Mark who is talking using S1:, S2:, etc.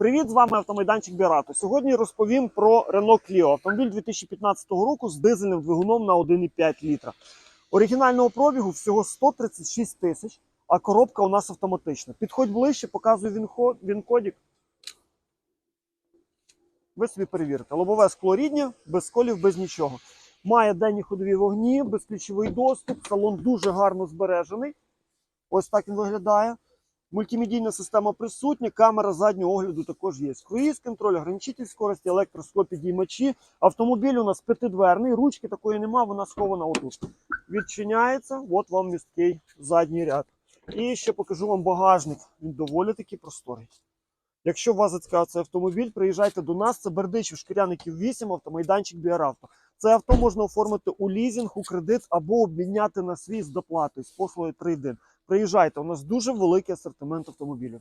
S1: Привіт, з вами автомайданчик Бірато. Сьогодні розповім про Renault Clio. Автомобіль 2015 року з дизельним двигуном на 1,5 літра. Оригінального пробігу всього 136 тисяч, а коробка у нас автоматична. Підходь ближче, показую він, він кодік. Ви собі перевірите. Лобове скло рідне, без сколів, без нічого. Має денні ходові вогні, безключовий доступ, салон дуже гарно збережений. Ось так він виглядає. Мультимедійна система присутня, камера заднього огляду також є. Круїз контроль, ограничитель скорості, електросклопідіймачі. Автомобіль у нас п'ятидверний, ручки такої нема, вона схована отут. Відчиняється, от вам місткий задній ряд. І ще покажу вам багажник. Він доволі таки просторий. Якщо вас зацікавив цей автомобіль, приїжджайте до нас. Це Бердичів, Шкіряників 8, автомайданчик Біаравто. Це авто можна оформити у лізинг, у кредит або обміняти на свій з доплатою з послугою трейдин. Приїжджайте, у нас дуже великий асортимент автомобілів.